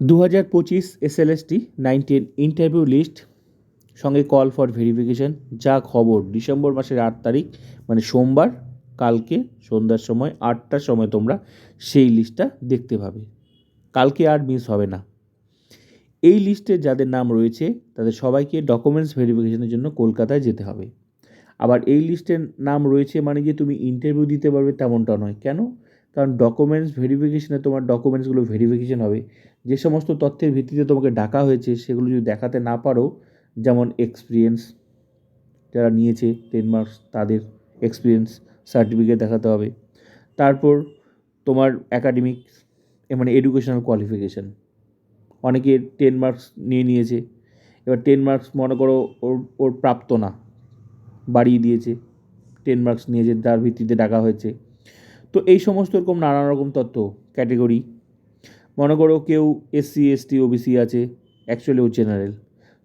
দু হাজার পঁচিশ এসএলএসটি নাইনটিন ইন্টারভিউ লিস্ট সঙ্গে কল ফর ভেরিফিকেশন যা খবর ডিসেম্বর মাসের আট তারিখ মানে সোমবার, কালকে, সন্ধ্যার সময়, আটটার সময় তোমরা সেই লিস্টটা দেখতে পাবে। কালকে আর মিস হবে না। এই লিস্টে যাদের নাম রয়েছে, তাদের সবাইকে ডকুমেন্টস ভেরিফিকেশনের জন্য কলকাতায় যেতে হবে। আবার এই লিস্টের নাম রয়েছে মানে যে তুমি ইন্টারভিউ দিতে পারবে তেমনটা নয়। কেন? কারণ ডকুমেন্টস ভেরিফিকেশনে তোমার ডকুমেন্টসগুলো ভেরিফিকেশন হবে। যে সমস্ত তথ্যের ভিত্তিতে তোমাকে ডাকা হয়েছে, সেগুলো যদি দেখাতে না পারো, যেমন এক্সপিরিয়েন্স যারা নিয়েছে টেন মার্কস তাদের এক্সপিরিয়েন্স সার্টিফিকেট দেখাতে হবে। তারপর তোমার অ্যাকাডেমিক মানে এডুকেশনাল কোয়ালিফিকেশান অনেকে টেন মার্কস নিয়ে নিয়েছে, এবার টেন মার্কস মনে করো ওর ওর প্রাপ্ত না, বাড়িয়ে দিয়েছে টেন মার্কস নিয়েছে যার ভিত্তিতে ডাকা হয়েছে। তো এই সমস্ত রকম নানা রকম তথ্য ক্যাটেগরি মনে করো কেউ এসসি এসটি ওবিসি আছে অ্যাকচুয়ালি ও জেনারেল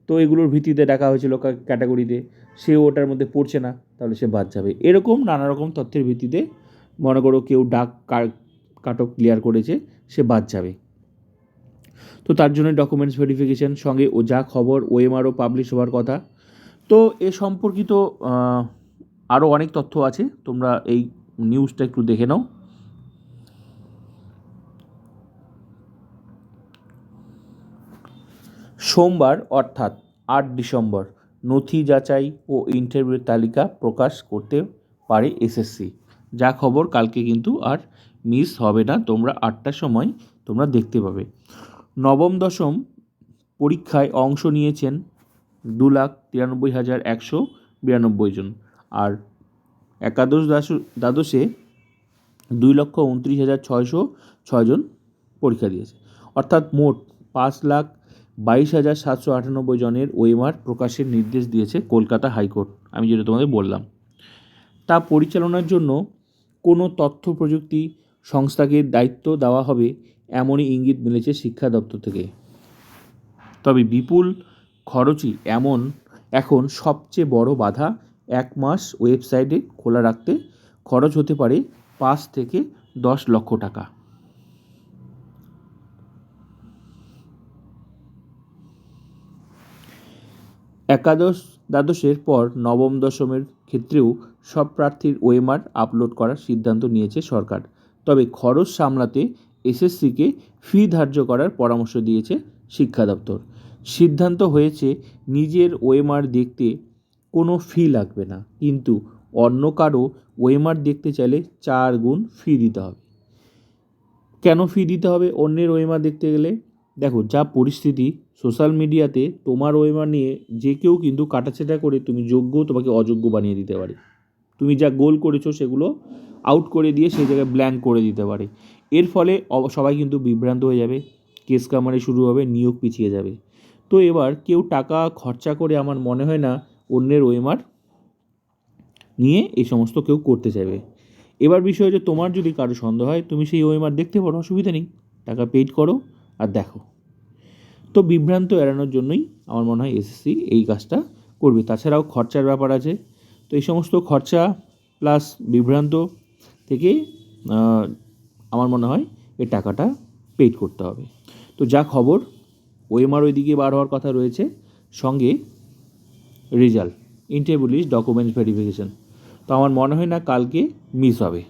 তো এগুলোর ভিত্তিতে ডাকা হয়েছিল ক্যাটাগরিতে সে ওটার মধ্যে পড়ছে না, তাহলে সে বাদ যাবে। এরকম নানা রকম তথ্যের ভিত্তিতে মনে করো কেউ ডাক কাটক ক্লিয়ার করেছে, সে বাদ যাবে। তো তার জন্য ডকুমেন্টস ভেরিফিকেশান সঙ্গে ও যা খবর ওএমআরও পাবলিশ হওয়ার কথা। তো এ সম্পর্কিত আরও অনেক তথ্য আছে, তোমরা এই নিউজটা একটু দেখে নাও। সোমবার, অর্থাৎ আট ডিসেম্বর, নথি যাচাই ও ইন্টারভিউর তালিকা প্রকাশ করতে পারে এসএসসি। যা খবর কালকে কিন্তু আর মিস হবে না, তোমরা আটটার সময় তোমরা দেখতে পাবে। নবম, দশম পরীক্ষায় অংশ নিয়েছেন দু লাখ তিরানব্বই হাজার একশো বিরানব্বই জন। আর একাদশ দ্বাদশে দুই লক্ষ উনত্রিশ হাজার ছয়শো ছয়জন পরীক্ষা দিয়েছে। অর্থাৎ মোট পাঁচ লাখ বাইশ হাজার সাতশো আটানব্বই জনের ওয়েমার প্রকাশের নির্দেশ দিয়েছে কলকাতা হাইকোর্ট। আমি যেটা তোমাদের বললাম। তা পরিচালনার জন্য কোনো তথ্য প্রযুক্তি সংস্থাকে দায়িত্ব দেওয়া হবে এমনই ইঙ্গিত মিলেছে শিক্ষা দপ্তর থেকে। তবে বিপুল খরচই এমন এখন সবচেয়ে বড় বাধা এক মাস ওয়েবসাইটে খোলা রাখতে খরচ হতে পারে পাঁচ থেকে দশ লক্ষ টাকা। একাদশ দ্বাদশের পর নবম দশমের ক্ষেত্রেও সব প্রার্থীর ওএমআর আপলোড করার সিদ্ধান্ত নিয়েছে সরকার। তবে খরচ সামলাতে এসএসসিকে ফি ধার্য করার পরামর্শ দিয়েছে শিক্ষা দপ্তর। সিদ্ধান্ত হয়েছে নিজের ওএমআর দেখতে কোনো ফি লাগবে না। কিন্তু অন্য কারও ওএমআর দেখতে চাইলে চার গুণ ফি দিতে হবে। কেন ফি দিতে হবে অন্যের ওএমআর দেখতে গেলে? দেখো, যা পরিস্থিতি সোশ্যাল মিডিয়াতে তোমার ওয়েমার নিয়ে যে কেউ কিন্তু কাটাছেটা করে তুমি যোগ্য, তোমাকে অযোগ্য বানিয়ে দিতে পারে। তুমি যা গোল করেছ সেগুলো আউট করে দিয়ে সেই জায়গায় ব্ল্যাঙ্ক করে দিতে পারে। এর ফলে সবাই কিন্তু বিভ্রান্ত হয়ে যাবে কেস কামারে শুরু হবে, নিয়োগ পিছিয়ে যাবে। তো এবার কেউ টাকা খরচা করে আমার মনে হয় না অন্যের ওয়েমার নিয়ে এই সমস্ত কেউ করতে চাইবে। এবার বিষয় যে তোমার যদি কারও সন্দেহ হয়, তুমি সেই ওয়েমার দেখতে পারো, অসুবিধা নেই। টাকা পেইড করো আর দেখো। তো বিভ্রান্ত এড়ানোর জন্যই আমার মনে হয় এসএসসি এই কাজটা করবে। তাছাড়াও খরচার ব্যাপার আছে। তো এই সমস্ত খরচা প্লাস বিভ্রান্ত থেকে আমার মনে হয় এই টাকাটা পেইড করতে হবে। তো যা খবর ওএমআর ওইদিকে বার হওয়ার কথা রয়েছে। সঙ্গে result interview list documents verification তো আমার মনে হয় না কালকে মিস হবে।